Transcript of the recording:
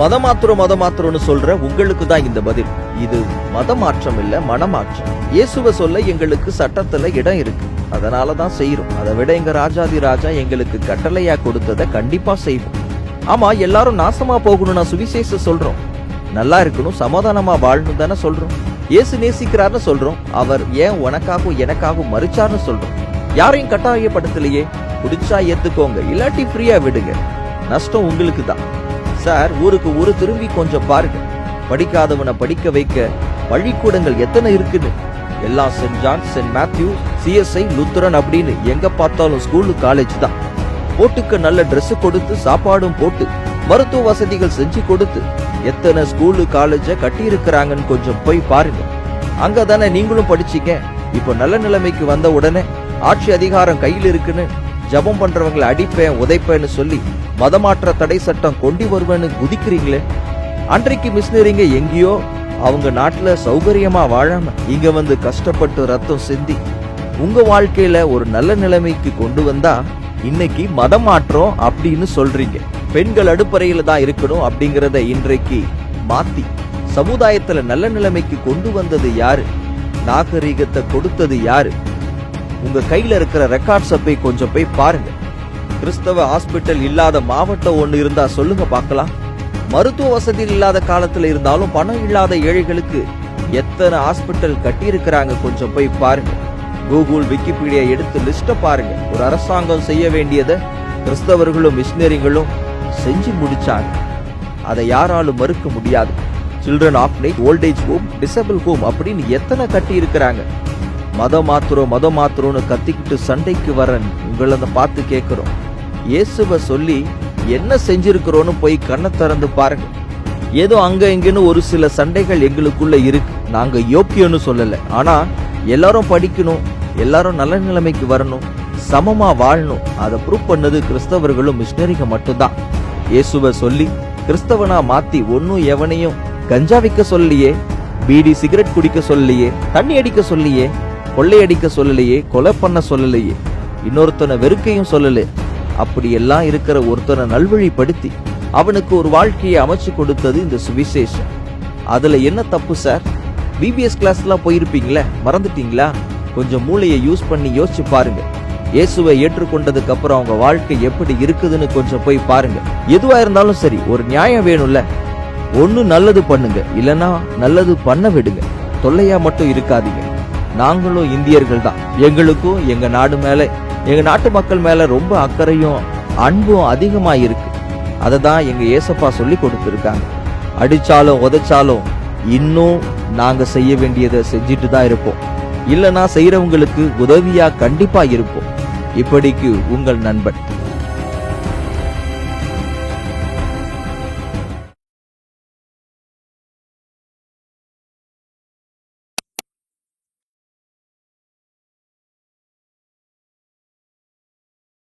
மதமாத்திரம் மதமாத்திரம்னு சொல்ற உங்களுக்கு தான் இந்த பதில். இது மத மாற்றம் இல்ல மனமாற்றம். இயேசுவை சொல்ல எங்களுக்கு சட்டத்துல இடம் இருக்கு. அதனால தான் செய்யறோம் அதை விட எங்க ராஜாதி ராஜா எங்களுக்கு கட்டளையா கொடுத்ததை கண்டிப்பா செய்வோம். ஆமா எல்லாரும் நாசமா போகணும்னா சுவிசேஷ சொல்றோம். நல்லா இருக்கணும் சமாதானமா வாழணும் தானே சொல்றோம். இயேசு நேசிக்கிறார்னு சொல்றோம். அவர் ஏன் உனக்காகவும் எனக்காகவும் மறிச்சார்னு சொல்றோம். யாரையும் கட்டாயப்படுத்தலையே. பிடிச்சா ஏத்துக்கோங்க. இல்லாட்டி ஃப்ரீயா விடுங்க. நஷ்டம் உங்களுக்கு தான். சார் ஊருக்கு ஊரு திரும்பி கொஞ்சம் பாருங்க. படிக்காதவனை படிக்க வைக்க பள்ளிக்கூடங்கள் எத்தனை இருக்குன்னு எல்லாம் saint John saint Matthew CSI Lutheran அப்படின்னு எங்க பார்த்தாலும் ஸ்கூலு காலேஜ் தான். போட்டுக்கு நல்ல ட்ரெஸ் கொடுத்து சாப்பாடும் போட்டு மருத்துவ வசதிகள் செஞ்சு கொடுத்து எத்தனை ஸ்கூலு காலேஜ கட்டி இருக்கிறாங்கன்னு கொஞ்சம் போய் பாருங்க. அங்க தானே நீங்களும் படிச்சீங்க. இப்போ நல்ல நிலைமைக்கு வந்த உடனே ஆட்சி அதிகாரம் கையில் இருக்குன்னு ஜெபம் பண்றவங்களை அடிப்பேன் உதைப்பேன்னு சொல்லி மதமாற்ற தடை சட்டம் கொண்டு வருவேன்னு குதிக்கிறீங்களே? அன்றைக்கு மிஷினரிங்க எங்கேயோ? அவங்க நாட்டுல சௌகரியமா வாழாம இங்க வந்து கஷ்டப்பட்டு ரத்தம் சிந்தி உங்க வாழ்க்கையில ஒரு நல்ல நிலைமைக்கு கொண்டு வந்தா இன்னைக்கு மதம் மாற்றம் அப்படின்னு சொல்றீங்க. பெண்கள் அடுப்பறையில தான் இருக்கணும் அப்படிங்கறத இன்றைக்கு மாத்தி சமுதாயத்துல நல்ல நிலைமைக்கு கொண்டு வந்தது யாரு? நாகரீகத்தை கொடுத்தது யாரு? உங்க கையில இருக்கிற ரெக்கார்ட்ஸை போய் கொஞ்சம் போய் பாருங்க. கிறிஸ்தவ ஹாஸ்பிட்டல் இல்லாத மாவட்டம் ஒன்று இருந்தா சொல்லுங்க பார்க்கலாம். மருத்துவ வசதி இல்லாத காலத்துல இருந்தாலும் பணம் இல்லாத ஏழைகளுக்கு எத்தனை ஹாஸ்பிட்டல் கட்டியிருக்கிறாங்க கொஞ்சம் போய் பாருங்க. கூகுள் விக்கிபீடியா எடுத்து லிஸ்ட்டை பாருங்க. ஒரு அரசாங்கம் செய்ய வேண்டியதை கிறிஸ்தவர்களும் மிஷினரிகளும் செஞ்சு முடிச்சாங்க. அதை யாராலும் மறுக்க முடியாது. Children orphanage old age home disable home அப்படின்னு எத்தனை கட்டி இருக்கிறாங்க மதம் மாத்திரம் மதம் மாத்திரம்னு கத்திக்கிட்டு சண்டைக்கு வரேன் உங்களை அதை பார்த்து கேட்குறோம் இயேசுவை சொல்லி என்ன செஞ்சிருக்கிறோன்னு போய் கண்ணை திறந்து பாருங்க. ஏதோ அங்க இங்கன்னு ஒரு சில சண்டைகள் எங்களுக்குள்ள இருக்கு. நாங்க யோக்கியம்னு சொல்லலை. ஆனா எல்லாரும் படிக்கணும் எல்லாரும் நல்ல நிலைமைக்கு வரணும் சமமா வாழணும். அதை ப்ரூவ் பண்ணது கிறிஸ்தவர்களும் மிஷினரிங்க மட்டும்தான். இயேசுவை சொல்லி கிறிஸ்தவனா மாத்தி ஒன்னும் எவனையும் கஞ்சா விற்க சொல்லலையே பீடி சிகரெட் குடிக்க சொல்லலையே தண்ணி அடிக்க சொல்லலையே கொள்ளையடிக்க சொல்லலையே கொலை பண்ண சொல்லலையே இன்னொருத்தனை வெறுக்கையும் சொல்லலையே அப்படியெல்லாம் இருக்கிற ஒருத்தனை நல்வழிப்படுத்தி அவனுக்கு ஒரு வாழ்க்கையை அமைச்சு கொடுத்தது இந்த சுவிசேஷம். அதுல என்ன தப்பு சார்? பிபிஎஸ் கிளாஸ்லாம் போயிருப்பீங்களே மறந்துட்டீங்களா? கொஞ்சம் மூளையை யூஸ் பண்ணி யோசிச்சு பாருங்க. இயேசுவை ஏற்றுக்கொண்டதுக்கு அப்புறம் அவங்க வாழ்க்கை எப்படி இருக்குதுன்னு கொஞ்சம் போய் பாருங்க. எதுவா இருந்தாலும் சரி ஒரு நியாயம் வேணும்ல. ஒன்னு நல்லது பண்ணுங்க இல்லனா நல்லது பண்ண விடுங்க. தொல்லையா மட்டும் இருக்காதீங்க. நாங்களும் இந்தியர்கள் தான் எங்களுக்கும் எங்க நாடு மேல எங்க நாட்டு மக்கள் மேல ரொம்ப அக்கறையும் அன்பும் அதிகமா இருக்கு அதை தான் எங்க ஏசப்பா சொல்லி கொடுத்துருக்காங்க. அடிச்சாலும் உதைச்சாலும் இன்னும் நாங்க செய்ய வேண்டியதை செஞ்சுட்டு தான் இருப்போம். இல்லைன்னா செய்யறவங்களுக்கு உதவியா கண்டிப்பா இருப்போம். இப்படிக்கு உங்கள் நண்பன்.